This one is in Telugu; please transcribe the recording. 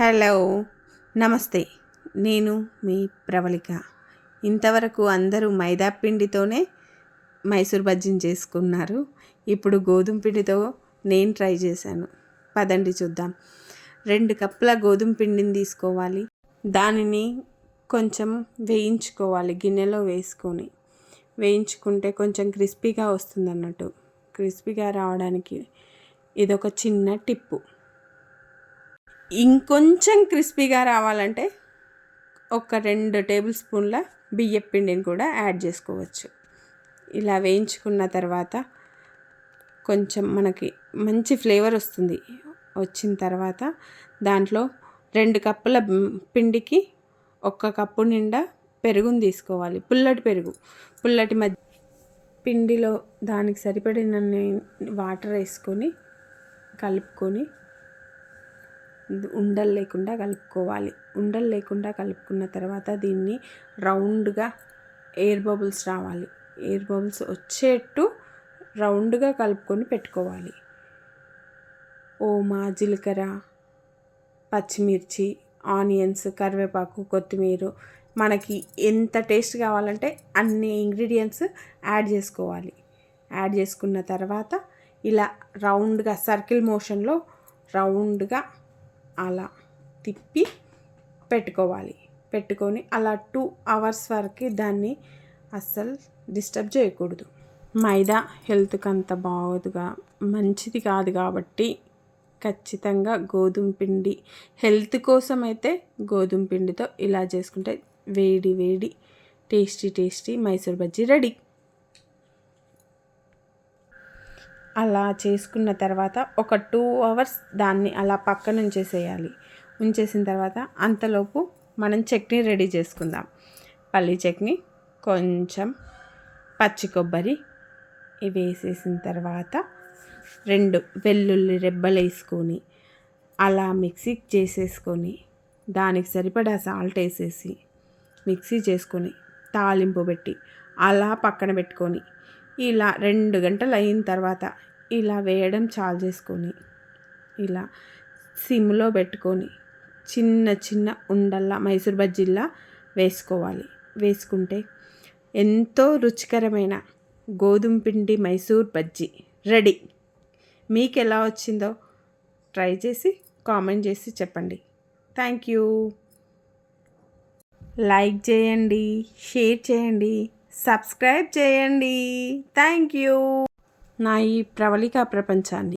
హలో నమస్తే. నేను మీ ప్రవళిక. ఇంతవరకు అందరూ మైదా పిండితోనే మైసూర్ బజ్జీని చేసుకున్నారు. ఇప్పుడు గోధుమ పిండితో నేను ట్రై చేశాను. పదండి చూద్దాం. రెండు కప్పుల గోధుమ పిండిని తీసుకోవాలి. దానిని కొంచెం వేయించుకోవాలి గిన్నెలో వేసుకొని. వేయించుకుంటే కొంచెం క్రిస్పీగా వస్తుంది అన్నట్టు క్రిస్పీగా రావడానికి ఇదొక చిన్న టిప్పు. ఇంకొంచెం క్రిస్పీగా రావాలంటే ఒక రెండు టేబుల్ స్పూన్ల బియ్యం పిండిని కూడా యాడ్ చేసుకోవచ్చు. ఇలా వేయించుకున్న తర్వాత కొంచెం మనకి మంచి ఫ్లేవర్ వస్తుంది. వచ్చిన తర్వాత దాంట్లో రెండు కప్పుల పిండికి ఒక్క కప్పు నిండా పెరుగుని తీసుకోవాలి. పుల్లటి పెరుగు. పుల్లటి మధ్య పిండిలో దానికి సరిపడిన వాటర్ వేసుకొని కలుపుకొని ఉండలు లేకుండా కలుపుకోవాలి. ఉండలు లేకుండా కలుపుకున్న తర్వాత దీన్ని రౌండ్గా ఎయిర్ బబుల్స్ రావాలి. ఎయిర్ బబుల్స్ వచ్చేట్టు రౌండ్గా కలుపుకొని పెట్టుకోవాలి. ఓమా జీలకర్ర పచ్చిమిర్చి ఆనియన్స్ కరివేపాకు కొత్తిమీర మనకి ఎంత టేస్ట్ కావాలంటే అన్ని ఇంగ్రీడియంట్స్ యాడ్ చేసుకోవాలి. యాడ్ చేసుకున్న తర్వాత ఇలా రౌండ్గా సర్కిల్ మోషన్లో రౌండ్గా అలా తిప్పి పెట్టుకోవాలి. పెట్టుకొని అలా టూ అవర్స్ వరకు దాన్ని అస్సలు డిస్టర్బ్ చేయకూడదు. మైదా హెల్త్కి అంత బాగోదుగా మంచిది కాదు కాబట్టి ఖచ్చితంగా గోధుమ పిండి హెల్త్ కోసం అయితే గోధుమ పిండితో ఇలా చేసుకుంటే వేడి వేడి tasty tasty Mysore bajji ready. అలా చేసుకున్న తర్వాత ఒక టూ అవర్స్ దాన్ని అలా పక్కన ఉంచేసేయాలి. ఉంచేసిన తర్వాత అంతలోపు మనం చట్నీ రెడీ చేసుకుందాం. పల్లి చట్నీ కొంచెం పచ్చి కొబ్బరి ఇవి వేసేసిన తర్వాత రెండు వెల్లుల్లి రెబ్బలు వేసుకొని అలా మిక్సీ చేసేసుకొని దానికి సరిపడా సాల్ట్ వేసేసి మిక్సీ చేసుకొని తాలింపు పెట్టి అలా పక్కన పెట్టుకొని ఇలా రెండు గంటలు అయిన తర్వాత ఇలా వేయడం చాలు చేసుకొని ఇలా సిమ్లో పెట్టుకొని చిన్న చిన్న ఉండల్లా మైసూర్ బజ్జీల్లా వేసుకోవాలి. వేసుకుంటే ఎంతో రుచికరమైన గోధుమ పిండి మైసూర్ బజ్జీ రెడీ. మీకు ఎలా వచ్చిందో ట్రై చేసి కామెంట్ చేసి చెప్పండి. Thank you. లైక్ చేయండి షేర్ చేయండి సబ్స్క్రైబ్ చేయండి. Thank you. నా ఈ ప్రవళిక ప్రపంచాన్ని.